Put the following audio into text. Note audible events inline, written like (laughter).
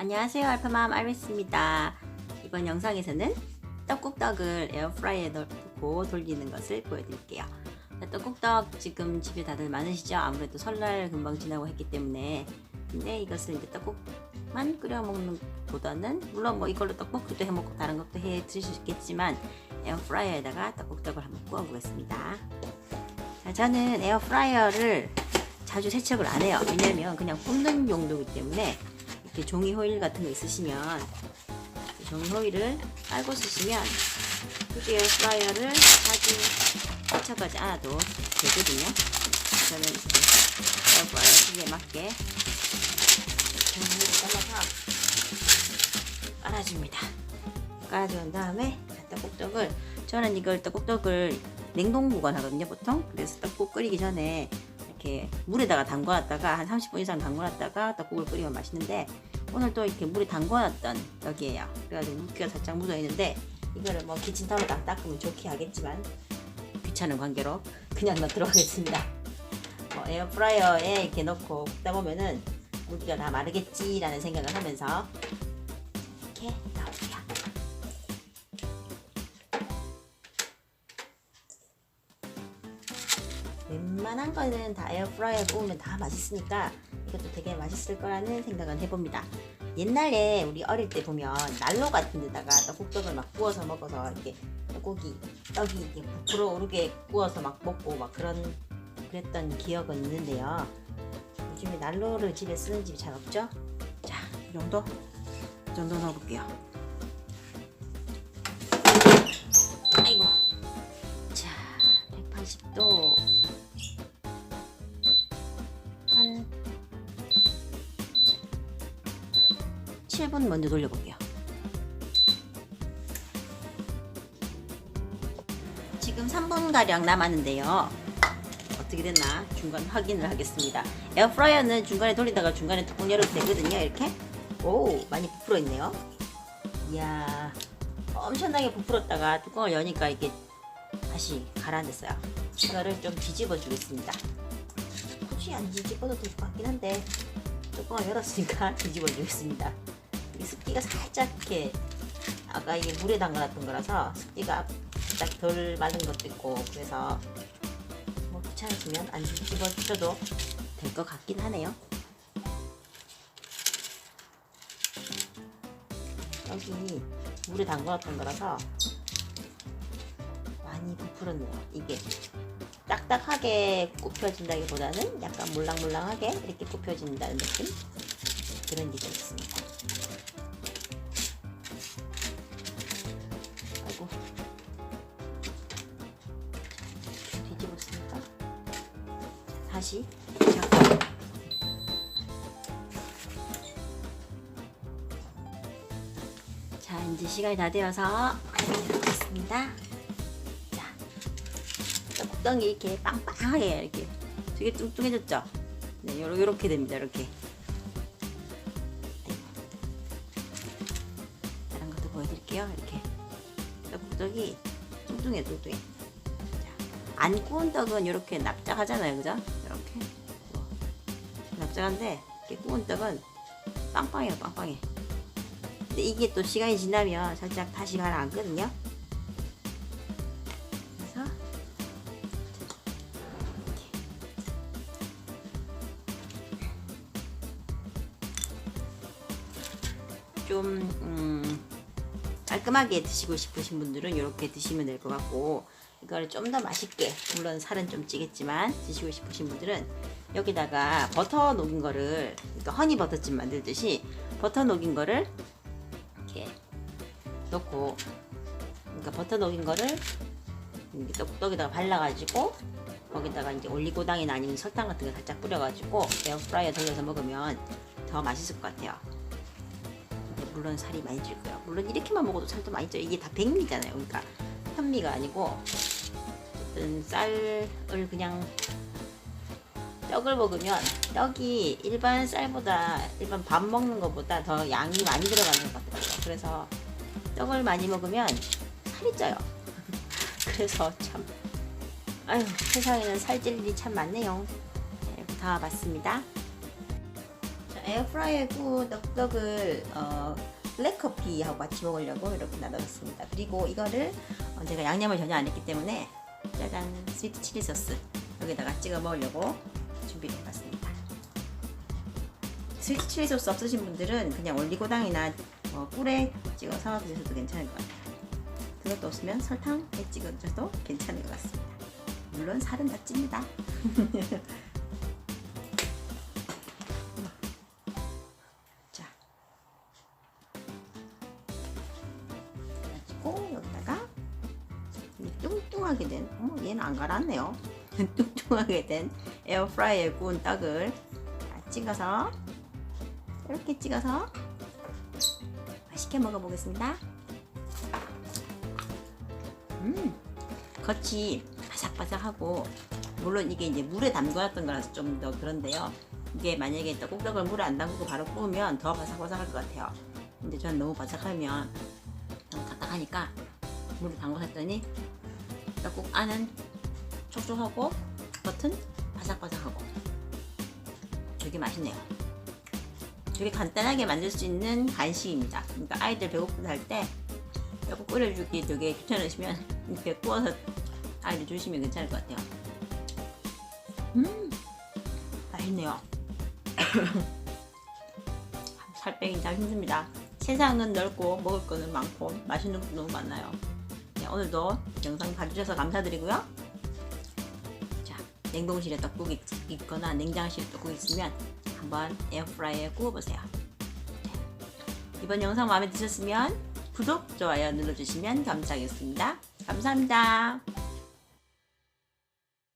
안녕하세요. 알파맘 아리스입니다. 이번 영상에서는 떡국떡을 에어프라이어에 넣고 돌리는 것을 보여드릴게요. 자, 떡국떡 지금 집에 다들 많으시죠? 아무래도 설날 금방 지나고 했기 때문에. 근데 이것을 이제 떡국만 끓여 먹는 보다는 물론 뭐 이걸로 떡볶이도 해 먹고 다른 것도 해 드실 수 있겠지만 에어프라이어에다가 떡국떡을 한번 구워 보겠습니다. 자, 저는 에어프라이어를 자주 세척을 안 해요. 왜냐면 그냥 굽는 용도이기 때문에 이렇게 종이 호일 같은 거 있으시면 이 종이 호일을 깔고 쓰시면 굳이 에어프라이어를 자주 세척하지 않아도 되거든요. 저는 에어프라이어 크기에 맞게 종이 호일을 잘라서 깔아줍니다. 깔아준 다음에 떡국떡을 저는 이걸 떡국떡을 냉동 보관하거든요 보통 그래서 떡국 끓이기 전에 이렇게 물에다가 담궈놨다가 한 30분 이상 담궈놨다가 떡국을 끓이면 맛있는데 오늘 또 이렇게 물에 담궈놨던 떡이에요. 그래가지고 물기가 살짝 묻어 있는데 이거를 뭐 키친타올로 딱 닦으면 좋게 하겠지만 귀찮은 관계로 그냥 넣도록 하겠습니다. 뭐 에어프라이어에 이렇게 넣고 굽다 보면은 물기가 다 마르겠지라는 생각을 하면서 이렇게 넣을게요. 웬만한 거는 다 에어프라이어 구우면 다 맛있으니까 이것도 되게 맛있을 거라는 생각은 해봅니다. 옛날에 우리 어릴 때 보면 난로 같은 데다가 떡국떡을 막 구워서 먹어서 이렇게 떡고기 떡이 이렇게 부풀어 오르게 구워서 막 먹고 막 그런 그랬던 기억은 있는데요. 요즘에 난로를 집에 쓰는 집이 잘 없죠? 자, 이 정도? 이 정도 넣어볼게요. 아이고. 자, 180도. 한 7분 먼저 돌려볼게요. 지금 3분가량 남았는데요. 어떻게 됐나 중간 확인을 하겠습니다. 에어프라이어는 중간에 돌리다가 중간에 뚜껑 열어도 되거든요. 이렇게. 오, 많이 부풀어 있네요. 이야, 엄청나게 부풀었다가 뚜껑을 여니까 이게 다시 가라앉았어요. 이거를 좀 뒤집어 주겠습니다. 굳이 안 뒤집어도 될 것 같긴 한데 뚜껑을 열었으니까 (laughs) 뒤집어 주겠습니다. 이 습기가 살짝 이렇게 아까 이게 물에 담가놨던 거라서 습기가 살짝 덜 마른 것도 있고 그래서 뭐 귀찮으시면 안 뒤집어 주셔도 될 것 같긴 하네요. 여기 물에 담가놨던 거라서 많이 부풀었네요. 이게 딱딱하게 굽혀진다기보다는 약간 몰랑몰랑하게 이렇게 굽혀진다는 느낌 그런 게좀 있습니다. 아이고 뒤집었으니까 다시 잡고 자 이제 시간이 다 되어서 해보겠습니다. 자 떡덩이 이렇게 빵빵하게 이렇게 되게 뚱뚱해졌죠? 네, 요렇게 됩니다. 이렇게. 다른 것도 보여드릴게요. 이렇게. 떡국떡이 뚱뚱해, 뚱뚱해. 자, 안 구운 떡은 이렇게 납작하잖아요. 그죠? 이렇게. 뭐. 납작한데, 이렇게 구운 떡은 빵빵해요, 빵빵해. 근데 이게 또 시간이 지나면 살짝 다시 가라앉거든요. 좀 음, 깔끔하게 드시고 싶으신 분들은 이렇게 드시면 될 것 같고 이걸 좀 더 맛있게 물론 살은 좀 찌겠지만 드시고 싶으신 분들은 여기다가 버터 녹인 거를 그러니까 허니 버터찜 만들듯이 버터 녹인 거를 이렇게 넣고 그러니까 버터 녹인 거를 이렇게 떡, 떡에다가 발라가지고 거기다가 이제 올리고당이나 아니면 설탕 같은 거 살짝 뿌려가지고 에어프라이어 돌려서 먹으면 더 맛있을 것 같아요. 물론 살이 많이 찔 거예요. 물론 이렇게만 먹어도 살도 많이 쪄요. 이게 다 백미잖아요. 그러니까 현미가 아니고 어쨌든 쌀을 그냥 떡을 먹으면 떡이 일반 쌀보다 일반 밥 먹는 것보다 더 양이 많이 들어가는 것 같더라고요. 그래서 떡을 많이 먹으면 살이 쪄요. (laughs) 그래서 참 아유 세상에는 살찔 일이 참 많네요. 네, 다 봤습니다. 자, 에어프라이어에 구운 떡떡을 어, 블랙커피하고 같이 먹으려고 이렇게 놔뒀습니다. 그리고 이거를 어, 제가 양념을 전혀 안 했기 때문에 짜잔 스위트 칠리 소스 여기다가 찍어 먹으려고 준비를 해봤습니다. 스위트 칠리 소스 없으신 분들은 그냥 올리고당이나 어, 꿀에 찍어서 드셔도 괜찮을 것 같아요. 그것도 없으면 설탕에 찍어 드셔도 괜찮을 것 같습니다. 물론 살은 다 찝니다. (laughs) 뚱뚱하게 된, 어머 얘는 안 갈았네요. (laughs) 뚱뚱하게 된 에어프라이어에 구운 떡을 다 찍어서 이렇게 찍어서 맛있게 먹어보겠습니다. 음, 겉이 바삭바삭하고 물론 이게 이제 물에 담궈놨던 거라서 좀 더 그런데요. 이게 만약에 떡국떡을 물에 안 담그고 바로 구우면 더 바삭바삭할 것 같아요. 근데 저는 너무 바삭하면 너무 딱딱하니까 물에 담궈 놨더니 떡국 안은 촉촉하고 겉은 바삭바삭하고 되게 맛있네요. 되게 간단하게 만들 수 있는 간식입니다. 그러니까 아이들 배고프다 할때 떡국 끓여주기 되게 귀찮으시면 (laughs) 이렇게 구워서 아이들 주시면 괜찮을 것 같아요. 음, 맛있네요. (coughs) 살 빼기 참 힘듭니다. 세상은 넓고 먹을 거는 많고 맛있는 것도 너무 많아요. 네, 오늘도 영상 봐주셔서 감사드리고요. 자, 냉동실에 떡국이 있- 있거나 냉장실에 떡국이 있으면 한번 에어프라이어에 구워보세요. 네. 이번 영상 마음에 드셨으면 구독, 좋아요 눌러주시면 감사하겠습니다. 감사합니다.